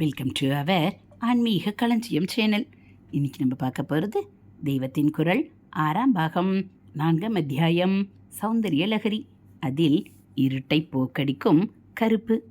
Welcome to our ஆன்மீக களஞ்சியம் channel இன்னைக்கு நம்ம பார்க்க போகிறது தெய்வத்தின் குரல் ஆறாம் பாகம் நான்காம் அத்தியாயம் சௌந்தரிய லகரி அதில் இருட்டை போக்கடிக்கும் கருப்பு.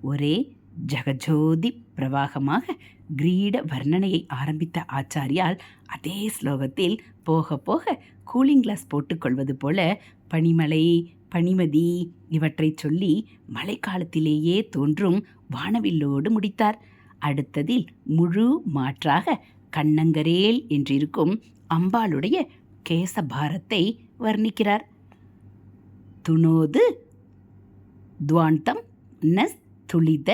ஒரே ஜகஜோதி பிரவாகமாக கிரீட வர்ணனையை ஆரம்பித்த ஆச்சாரியால் அதே ஸ்லோகத்தில் போக போக கூலிங் கிளாஸ் போட்டுக்கொள்வது போல பனிமலை பனிமதி இவற்றை சொல்லி மழைக்காலத்திலேயே தோன்றும் வானவில்லோடு முடித்தார். அடுத்ததில் முழு மாற்றாக கண்ணங்கரேல் என்றிருக்கும் அம்பாளுடைய கேசபாரத்தை வர்ணிக்கிறார். துணோது துவாந்தம் நஸ் துளித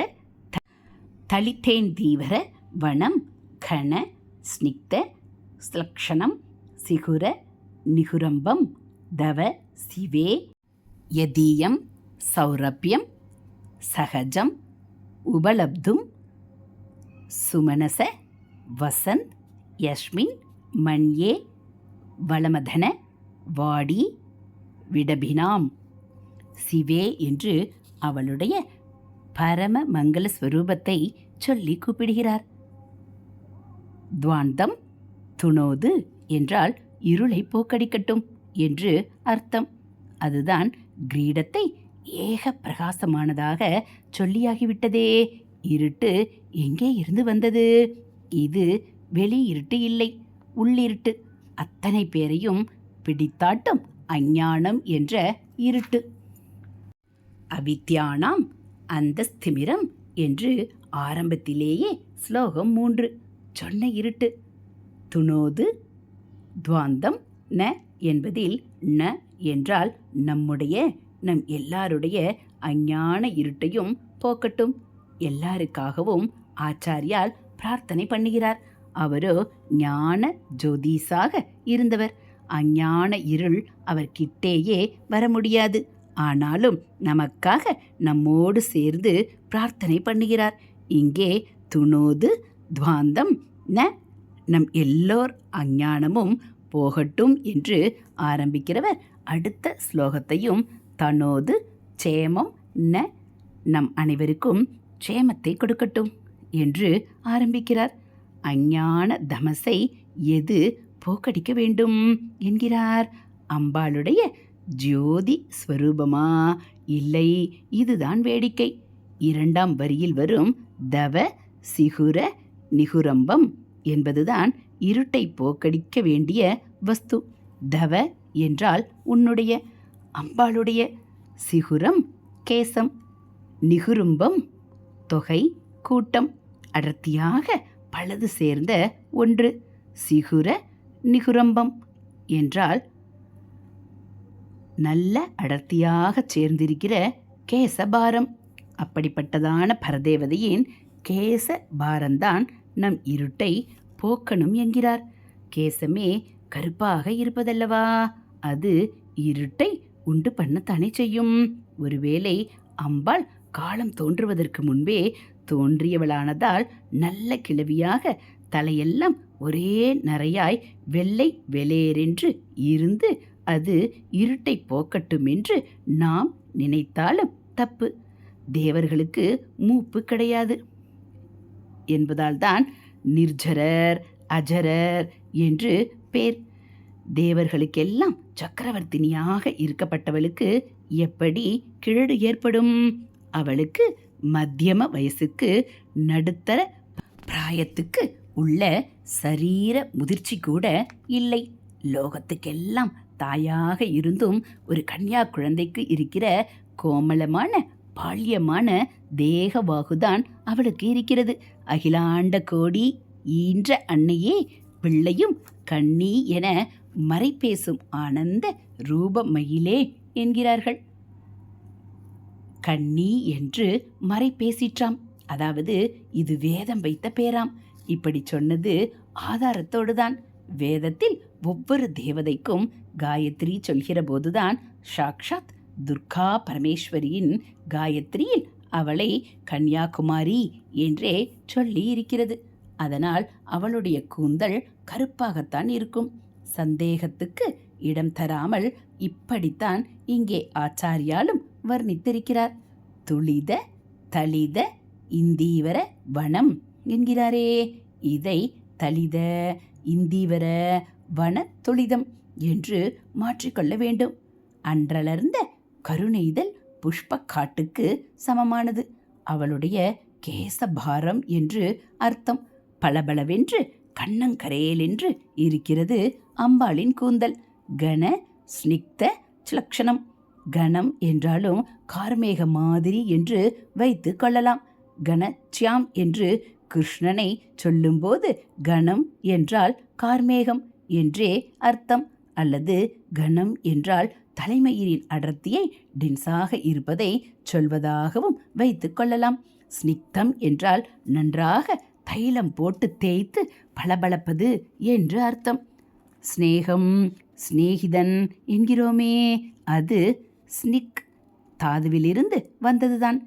த- தளித்தேன் தீவர வனம் கண ஸ்னிக்த ஸ்லக்ஷணம் சிகுர நிகுரம்பம் தவ சிவே யதீயம் சௌரபியம் சகஜம் உபலப்தும் சுமனச வசந்த் யஸ்மின் மண்யே வளமதன வாடி விடபினாம். சிவே என்று அவளுடைய பரம மங்கள ஸ்வரூபத்தை சொல்லி கூப்பிடுகிறார். துவாந்தம் துணோது என்றால் இருளை போக்கடிக்கட்டும் என்று அர்த்தம். அதுதான் கிரீடத்தை ஏக பிரகாசமானதாக சொல்லியாகிவிட்டதே. இருட்டு எங்கே இருந்து வந்தது? இது வெளி இருட்டு இல்லை உள்ளிருட்டு அத்தனை பேரையும் பிடித்தாட்டும் அஞ்ஞானம் என்ற இருட்டு. அவித்யானாம் அந்தஸ்திமிரம் என்று ஆரம்பத்திலேயே ஸ்லோகம் மூன்று சொன்ன இருட்டு. துணோது துவாந்தம் ந என்பதில் ந என்றால் நம்முடைய நம் எல்லாருடைய அஞ்ஞான இருட்டையும் போக்கட்டும். எல்லாருக்காகவும் ஆச்சாரியால் பிரார்த்தனை பண்ணுகிறார். அவரோ ஞான ஜோதிஸாக இருந்தவர். அஞ்ஞான இருள் அவர் கிட்டேயே வர முடியாது. ஆனாலும் நமக்காக நம்மோடு சேர்ந்து பிரார்த்தனை பண்ணுகிறார். இங்கே துணோது துவாந்தம் ந நம் எல்லோர் அஞ்ஞானமும் போகட்டும் என்று ஆரம்பிக்கிறவர் அடுத்த ஸ்லோகத்தையும் தனோது சேமம் ந நம் அனைவருக்கும் சேமத்தை கொடுக்கட்டும் என்று ஆரம்பிக்கிறார். அஞ்ஞான தமசை எது போக்கடிக்க வேண்டும் என்கிறார். அம்பாளுடைய ஜோதி ஸ்வரூபமா? இல்லை இதுதான் வேடிக்கை. இரண்டாம் வரியில் வரும் தவ சிகுர நிகுரம்பம் என்பதுதான் இருட்டை போக்கடிக்க வேண்டிய வஸ்து. தவ என்றால் உன்னுடைய அம்பாளுடைய சிகுரம் கேசம் நிகுரும்பம் தொகை கூட்டம் அடர்த்தியாக பலது சேர்ந்த ஒன்று சிகுர நிகுரம்பம் என்றால் நல்ல அடர்த்தியாக சேர்ந்திருக்கிற கேசபாரம். அப்படிப்பட்டதான பரதேவதையின் கேச பாரந்தான் நம் இருட்டை போக்கணும் என்கிறார். கேசமே கருப்பாக இருப்பதல்லவா? அது இருட்டை உண்டு பண்ணத்தானே செய்யும். ஒருவேளை அம்பாள் காலம் தோன்றுவதற்கு முன்பே தோன்றியவளானதால் நல்ல கிழவியாக தலையெல்லாம் ஒரே நரையாய் வெள்ளை வெளேரென்று இருந்து அது இருட்டை போக்கட்டும் என்று நாம் நினைத்தாலும் தப்பு. தேவர்களுக்கு மூப்பு கிடையாது. என்பதால்தான் நிர்ஜரர் அஜரர் என்று பேர் தேவர்களுக்கெல்லாம் சக்கரவர்த்தினியாக இருக்கப்பட்டவளுக்கு எப்படி கிழடு ஏற்படும்? அவளுக்கு மத்தியம வயசுக்கு நடுத்தர பிராயத்துக்கு உள்ள சரீர முதிர்ச்சி கூட இல்லை. லோகத்துக்கெல்லாம் தாயாக இருந்தும் ஒரு கன்யா குழந்தைக்கு இருக்கிற கோமளமான பால்யமான தேகவாகுதான் அவளுக்கு இருக்கிறது. அகிலாண்ட கோடி ஈன்ற அன்னையே பிள்ளையும் கண்ணி என மறைபேசும் ஆனந்த ரூபமயிலே என்கிறார்கள். கண்ணி என்று மறை பேசிற்றாம் அதாவது இது வேதம் வைத்த பேராம். இப்படி சொன்னது ஆதாரத்தோடுதான். வேதத்தில் ஒவ்வொரு தேவதைக்கும் காயத்ரி சொல்கிற போதுதான் சாக்ஷாத் துர்கா பரமேஸ்வரியின் காயத்ரியில் அவளை கன்யாகுமாரி என்றே சொல்லி இருக்கிறது அதனால் அவளுடைய கூந்தல் கருப்பாகத்தான் இருக்கும். சந்தேகத்துக்கு இடம் தராமல் இப்படித்தான் இங்கே ஆச்சாரியாலும் வர்ணித்திருக்கிறார். துளித தளித இந்தீவர வனம் என்கிறாரே. இதை தளித இந்தீவர வன துளிதம் என்று மாற்றிக்கொள்ள வேண்டும். அன்றலர்ந்த கருணைதல் புஷ்பக்காட்டுக்கு சமமானது. அவளுடைய கேசபாரம் என்று அர்த்தம். பளபளவென்று கண்ணங்கரையிலின்று இருக்கிறது அம்பாளின் கூந்தல். கன ஸ்னிக்த சுலக்ஷணம். கணம் என்றாலும் கார்மேக மாதிரி என்று வைத்து கொள்ளலாம். கணச்சியாம் என்று கிருஷ்ணனை சொல்லும்போது கணம் என்றால் கார்மேகம் என்றே அர்த்தம். அல்லது கணம் என்றால் தலைமயிரின் அடர்த்தியை டென்ஸாக இருப்பதை சொல்வதாகவும் வைத்து கொள்ளலாம். ஸ்னிக்தம் என்றால் நன்றாக தைலம் போட்டு தேய்த்து பளபளப்பது என்று அர்த்தம். ஸ்நேகம் சிநேகிதன் என்கிறோமே அது ஸ்னிக். தாதுவிலிருந்து வந்ததுதான்.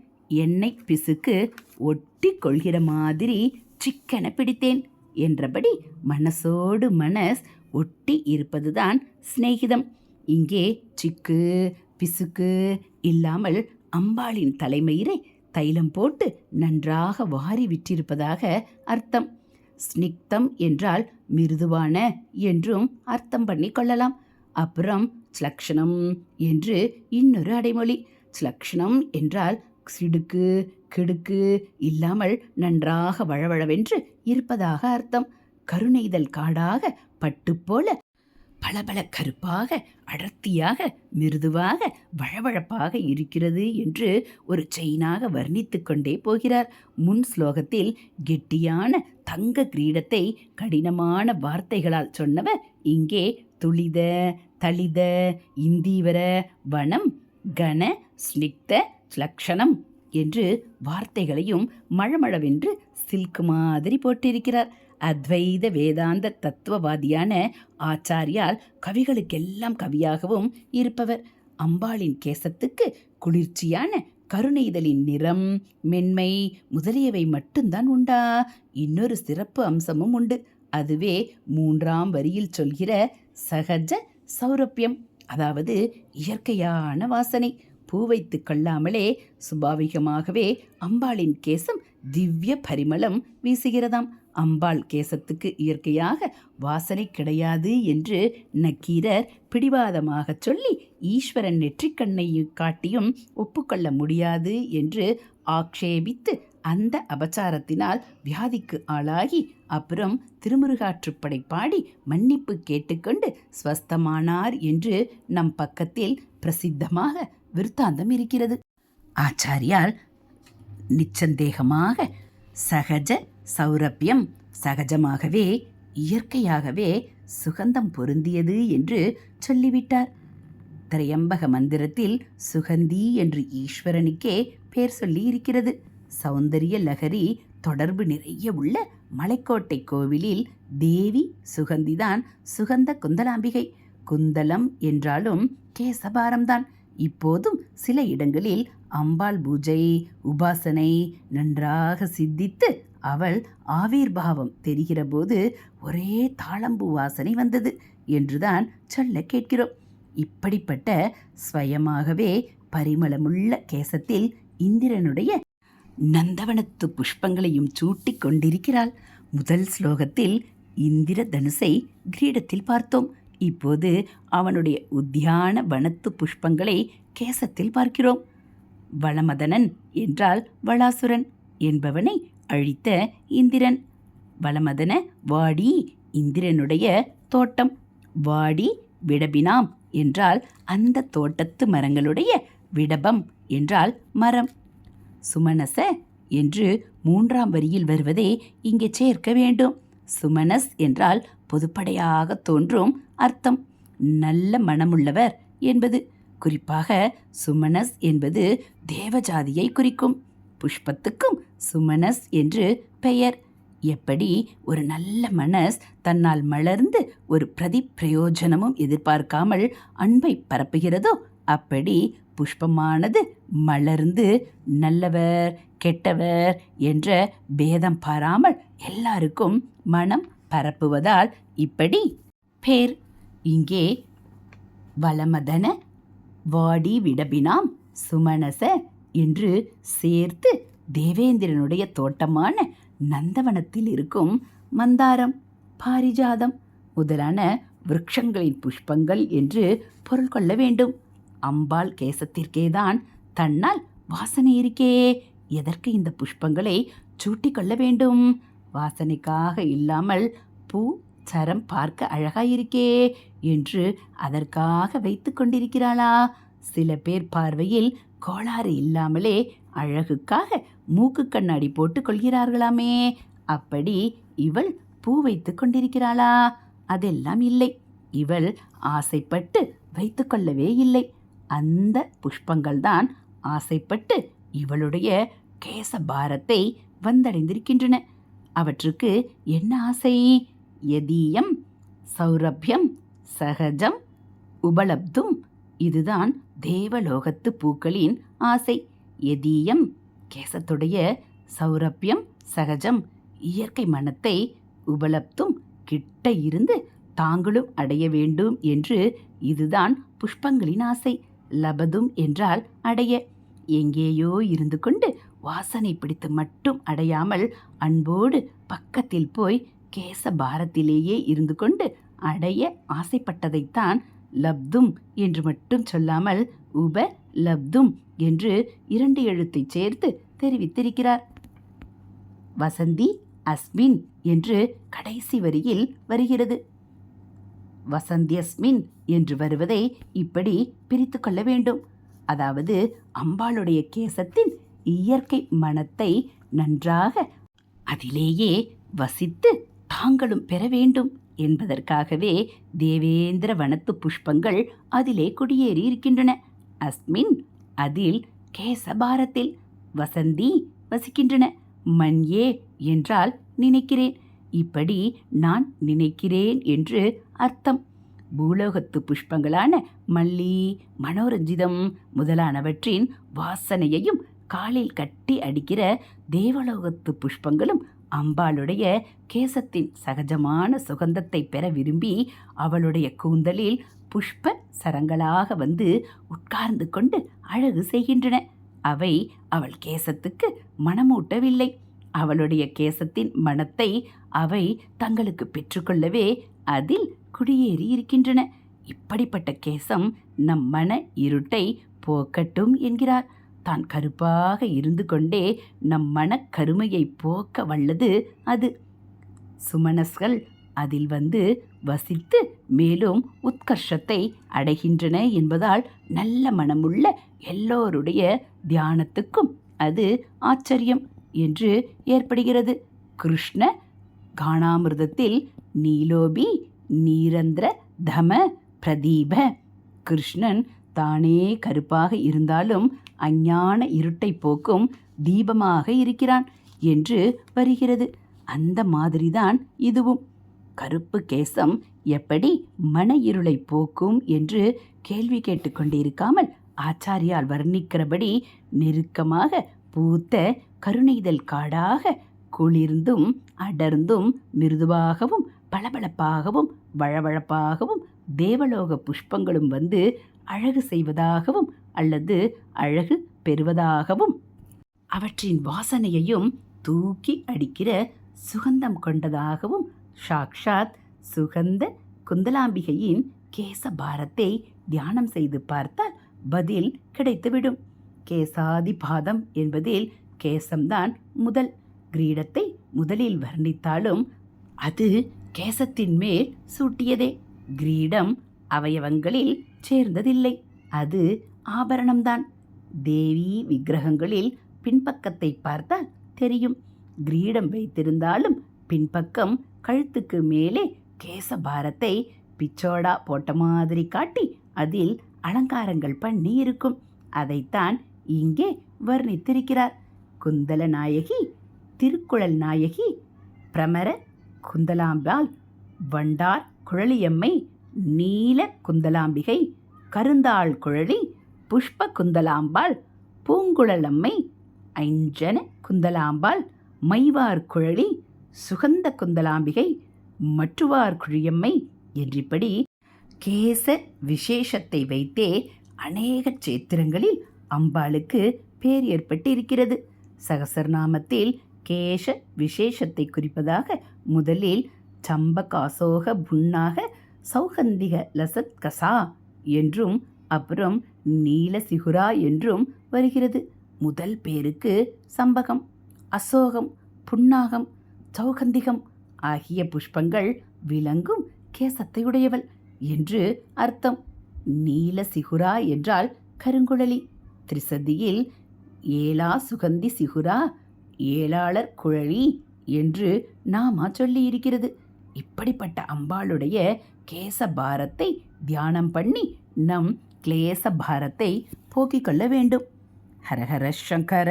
எண்ணெய் பிசுக்கு ஒட்டி கொள்கிற மாதிரி சிக்கன பிடித்தேன் என்றபடி மனசோடு மனஸ் ஒட்டி இருப்பதுதான் சிநேகிதம். இங்கே சிக்கு பிசுக்கு இல்லாமல் அம்பாளின் தலைமயிரை தைலம் போட்டு நன்றாக வாரி விட்டிருப்பதாக அர்த்தம். ஸ்னிக்தம் என்றால் மிருதுவான என்றும் அர்த்தம் பண்ணி கொள்ளலாம். அப்புறம் ஸ்லக்ஷணம் என்று இன்னொரு அடைமொழி. ஸ்லக்ஷணம் என்றால் சிடுக்கு கிடுக்கு இல்லாமல் நன்றாக வழவழவென்று இருப்பதாக அர்த்தம். கருணைதல் காடாக பட்டு போல பளபள கருப்பாக அடர்த்தியாக மிருதுவாக வழவழப்பாக இருக்கிறது என்று ஒரு செயினாக வர்ணித்து கொண்டே போகிறார். முன் ஸ்லோகத்தில் கெட்டியான தங்க கிரீடத்தை கடினமான வார்த்தைகளால் சொன்னவர் இங்கே துளித தளித இந்தீவர வனம் கன ஸ்னிக்த ஸ்லக்ஷணம் என்று வார்த்தைகளையும் மழமழவென்று சில்க் மாதிரி போட்டிருக்கிறார். அத்வைத வேதாந்த தத்துவவாதியான ஆச்சாரியால் கவிகளுக்கெல்லாம் கவியாகவும் இருப்பவர். அம்பாளின் கேசத்துக்கு குளிர்ச்சியான கருணைதலின் நிறம் மென்மை முதலியவை மட்டும்தான் உண்டா? இன்னொரு சிறப்பு அம்சமும் உண்டு. அதுவே மூன்றாம் வரியில் சொல்கிற சகஜ சௌரப்பியம் அதாவது இயற்கையான வாசனை. பூ வைத்து கொள்ளாமலே சுபாவிகமாகவே அம்பாளின் கேசம் திவ்ய பரிமளம் வீசுகிறதாம். அம்பாள் கேசத்துக்கு இயற்கையாக வாசனை கிடையாது என்று நக்கீரர் பிடிவாதமாகச் சொல்லி ஈஸ்வரன் நெற்றிக்கண்ணை காட்டியும் ஒப்புக்கொள்ள முடியாது என்று ஆக்ஷேபித்து அந்த அபச்சாரத்தினால் வியாதிக்கு ஆளாகி அப்புறம் திருமுருகாற்றுப்படை பாடி மன்னிப்பு கேட்டுக்கொண்டு ஸ்வஸ்தமானார் என்று நம் பக்கத்தில் பிரசித்தமாக விருத்தாந்தம் இருக்கிறது. ஆச்சாரியால் நிச்சந்தேகமாக சகஜ சௌரப்பியம் சகஜமாகவே இயற்கையாகவே சுகந்தம் பொருந்தியது என்று சொல்லிவிட்டார். திரையம்பக மந்திரத்தில் சுகந்தி என்று ஈஸ்வரனுக்கே பேர் சொல்லி இருக்கிறது சௌந்தரிய லகரி தொடர்பு நிறைய உள்ள மலைக்கோட்டை கோவிலில் தேவி சுகந்திதான் சுகந்த குந்தலாம்பிகை. குந்தலம் என்றாலும் கேசபாரம்தான். இப்போதும் சில இடங்களில் அம்பாள் பூஜை உபாசனை நன்றாக சித்தித்து அவள் ஆவிர்பாவம் தெரிகிறபோது ஒரே தாளம்பு வாசனை வந்தது என்றுதான் சொல்ல கேட்கிறோம். இப்படிப்பட்ட ஸ்வயமாகவே பரிமளமுள்ள கேசத்தில் இந்திரனுடைய நந்தவனத்து புஷ்பங்களையும் சூட்டிக் கொண்டிருக்கிறாள். முதல் ஸ்லோகத்தில் இந்திர தனுசை கிரீடத்தில் பார்த்தோம். இப்போது அவனுடைய உத்தியான வனத்து புஷ்பங்களை கேசத்தில் பார்க்கிறோம். வளமதனன் என்றால் வளாசுரன் என்பவனை அழித்த இந்திரன். வளமதன வாடி இந்திரனுடைய தோட்டம். வாடி விடபினாம் என்றால் அந்த தோட்டத்து மரங்களுடைய விடபம் என்றால் மரம். சுமனச என்று மூன்றாம் வரியில் வருவதை இங்கே சேர்க்க வேண்டும். சுமனஸ் என்றால் பொதுப்படையாக தோன்றும் அர்த்தம். நல்ல மனமுள்ளவர் என்பது. குறிப்பாக சுமனஸ் என்பது தேவஜாதியை குறிக்கும். புஷ்பத்துக்கும் சுமனஸ் என்று பெயர். எப்படி ஒரு நல்ல மனஸ் தன்னால் மலர்ந்து ஒரு பிரதி பிரயோஜனமும் எதிர்பார்க்காமல் அன்பை பரப்புகிறதோ அப்படி புஷ்பமானது மலர்ந்து நல்லவர் கெட்டவர் என்ற பேதம் பாராமல் எல்லாருக்கும் மனம் பரப்புவதால் இப்படி பேர். இங்கே வளமதன வாடி விடபினாம் சுமனச என்று சேர்த்து தேவேந்திரனுடைய தோட்டமான நந்தவனத்தில் இருக்கும் மந்தாரம் பாரிஜாதம் முதலான விரக்ஷங்களின் புஷ்பங்கள் என்று பொருள் கொள்ள வேண்டும். அம்பாள் கேசத்திற்கேதான் தன்னால் வாசனை இருக்கே. எதற்கு இந்த புஷ்பங்களை சூட்டிக் கொள்ள வேண்டும்? வாசனைக்காக இல்லாமல் பூ சரம் பார்க்க அழகாயிருக்கே என்று அதற்காக வைத்து கொண்டிருக்கிறாளா? சில பேர் பார்வையில் கோளாறு இல்லாமலே அழகுக்காக மூக்கு கண்ணாடி போட்டுக் கொள்கிறார்களாமே. அப்படி இவள் பூ வைத்து கொண்டிருக்கிறாளா? அதெல்லாம் இல்லை. இவள் ஆசைப்பட்டு வைத்து கொள்ளவே இல்லை. அந்த புஷ்பங்கள்தான் ஆசைப்பட்டு இவளுடைய கேச பாரத்தை வந்தடைந்திருக்கின்றன. அவற்றுக்கு என்ன ஆசை? எதீயம் சௌரபியம் சகஜம் உபலப்தும் இதுதான் தேவலோகத்து பூக்களின் ஆசை. எதீயம் கேசத்துடைய சௌரப்பியம் சகஜம் இயற்கை மனத்தை உபலப்தும் கிட்ட இருந்து தாங்களும் அடைய வேண்டும் என்று இதுதான் புஷ்பங்களின் ஆசை. லபதும் என்றால் அடைய. எங்கேயோ இருந்து கொண்டு வாசனை பிடித்து மட்டும் அடையாமல் அன்போடு பக்கத்தில் போய் கேச பாரத்திலேயே இருந்து கொண்டு அடைய ஆசைப்பட்டதைத்தான் லப்தும் என்று மட்டும் சொல்லாமல் உப லப்தும் என்று இரண்டு எழுத்தை சேர்த்து தெரிவித்திருக்கிறார். வசந்தி அஸ்மின் என்று கடைசி வரியில் வருகிறது. வசந்தியஸ்மின் என்று வருவதை இப்படி பிரித்து கொள்ள வேண்டும். அதாவது அம்பாளுடைய கேசத்தின் இயற்கை மனத்தை நன்றாக அதிலேயே வசித்து தாங்களும் பெற வேண்டும் என்பதற்காகவே தேவேந்திர வனத்து புஷ்பங்கள் அதிலே குடியேறி இருக்கின்றன அஸ்மின் அதில் கேசபாரத்தில் வசந்தி வசிக்கின்றன. மன்யே என்றால் நினைக்கிறேன். இப்படி நான் நினைக்கிறேன் என்று அர்த்தம். பூலோகத்து புஷ்பங்களான மல்லி மனோரஞ்சிதம் முதலானவற்றின் வாசனையையும் காலில் கட்டி அடிக்கிற தேவலோகத்து புஷ்பங்களும் அம்பாளுடைய கேசத்தின் சகஜமான சுகந்தத்தை பெற விரும்பி அவளுடைய கூந்தலில் புஷ்ப சரங்களாக வந்து உட்கார்ந்து கொண்டு அழகு செய்கின்றன. அவை அவள் கேசத்துக்கு மனமூட்டவில்லை. அவளுடைய கேசத்தின் மனத்தை அவை தங்களுக்கு பெற்றுக்கொள்ளவே அதில் குடியேறி இருக்கின்றன. இப்படிப்பட்ட கேசம் நம் மன இருட்டை போக்கட்டும் என்கிறார். தான் கருப்பாக இருந்து கொண்டே நம் மனக்கருமையை போக்க வல்லது அது. சுமனஸ்கள் அதில் வந்து வசித்து மேலும் உத்கர்ஷத்தை அடைகின்றன என்பதால் நல்ல மனமுள்ள எல்லோருடைய தியானத்துக்கும் அது ஆச்சரியம் என்று ஏற்படுகிறது. கிருஷ்ண காணாமிர்தத்தில் நீலோபி நீரந்திர தம பிரதீப. கிருஷ்ணன் தானே கருப்பாக இருந்தாலும் அஞ்ஞான இருட்டை போக்கும் தீபமாக இருக்கிறான் என்று வருகிறது. அந்த மாதிரிதான் இதுவும். கருப்பு கேசம் எப்படி மன இருளை போக்கும் என்று கேள்வி கேட்டுக்கொண்டிருக்காமல் ஆச்சாரியால் வர்ணிக்கிறபடி நெருக்கமாக பூத்த கருணைதல் காடாக குளிர்ந்தும் அடர்ந்தும் மிருதுவாகவும் பளபளப்பாகவும் வழவழப்பாகவும் தேவலோக புஷ்பங்களும் வந்து அழகு செய்வதாகவும் அல்லது அழகு பெறுவதாகவும் அவற்றின் வாசனையையும் தூக்கி அடிக்கிற சுகந்தம் கொண்டதாகவும் சாக்ஷாத் சுகந்த குந்தலாம்பிகையின் கேசபாரத்தை தியானம் செய்து பார்த்தால் பதில் கிடைத்துவிடும். கேசாதி பாதம் என்பதில் கேசம்தான் முதல். கிரீடத்தை முதலில் வர்ணித்தாலும் அது கேசத்தின் மேல் சூட்டியதே. கிரீடம் அவயவங்களில் சேர்ந்ததில்லை. அது ஆபரணம்தான். தேவி விக்கிரகங்களில் பின்பக்கத்தை பார்த்தால் தெரியும். கிரீடம் வைத்திருந்தாலும் பின்பக்கம் கழுத்துக்கு மேலே கேசபாரத்தை பிச்சோடா போட்ட மாதிரி காட்டி அதில் அலங்காரங்கள் பண்ணி இருக்கும். அதைத்தான் இங்கே வர்ணித்திருக்கிறார். குந்தல நாயகி திருக்குழல் நாயகி பிரமர குந்தலாம்பாள் வண்டார் குழலியம்மை நீல குந்தலாம்பிகை கருந்தாள் குழலி புஷ்ப குந்தலாம்பாள் பூங்குழலம்மை ஐஞ்சன குந்தலாம்பாள் மைவார் குழலி சுகந்த குந்தலாம்பிகை மற்றுவார் குழியம்மை என்றிப்படி கேச விசேஷத்தை வைத்தே அநேக சேத்திரங்களில் அம்பாளுக்கு பேர் ஏற்பட்டு இருக்கிறது சகசரநாமத்தில் கேஷ விசேஷத்தை குறிப்பதாக முதலில் சம்பகாசோக புண்ணாக சௌகந்திக லசத் கசா என்றும் அப்புறம் நீலசிகுரா என்றும் வருகிறது. முதல் பேருக்கு சம்பகம் அசோகம் புன்னாகம் சௌகந்திகம் ஆகிய புஷ்பங்கள் விளங்கும் கேசத்தை உடையவள் என்று அர்த்தம். நீலசிகுரா என்றால் கருங்குழலி. திரிசதியில் ஏலா சுகந்தி சிகுரா ஏலாளர் குழலி என்று நாமா சொல்லியிருக்கிறது. இப்படிப்பட்ட அம்பாளுடைய கேச பாரத்தை தியானம் பண்ணி நம் கிளேச பாரத்தை போக்கிக் கொள்ள வேண்டும். ஹரஹர சங்கர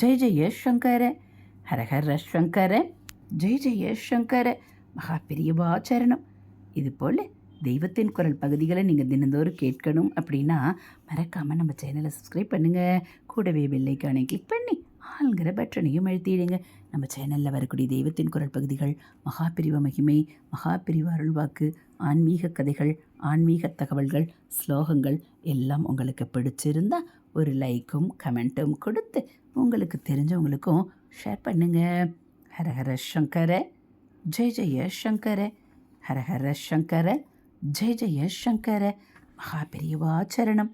ஜெய ஜெய சங்கர ஹரஹர சங்கர ஜெய ஜெய சங்கர மகா பெரியவாச்சரணம் இது போல் தெய்வத்தின் குரல் பகுதிகளை நீங்கள் தினந்தோறும் கேட்கணும் அப்படின்னா மறக்காமல் நம்ம சேனலை சப்ஸ்கிரைப் பண்ணுங்கள் கூடவே பெல்லைக்கானை கிளிக் பண்ணி ஆளுங்கிற பட்டனையும் எழுத்திடுங்க நம்ம சேனலில் வரக்கூடிய தெய்வத்தின் குரல் பகுதிகள் மகாபிரிவ மகிமை மகாபிரிவ அருள்வாக்கு ஆன்மீக கதைகள் ஆன்மீக தகவல்கள் ஸ்லோகங்கள் எல்லாம் உங்களுக்கு பிடிச்சிருந்தால் ஒரு லைக்கும் கமெண்ட்டும் கொடுத்து உங்களுக்கு தெரிஞ்சவங்களுக்கும் ஷேர் பண்ணுங்கள் ஹரஹர சங்கர ஜெய ஜெய சங்கர ஹரஹர சங்கர ஜெய ஜெய சங்கர மகாபெரியவாச்சரணம்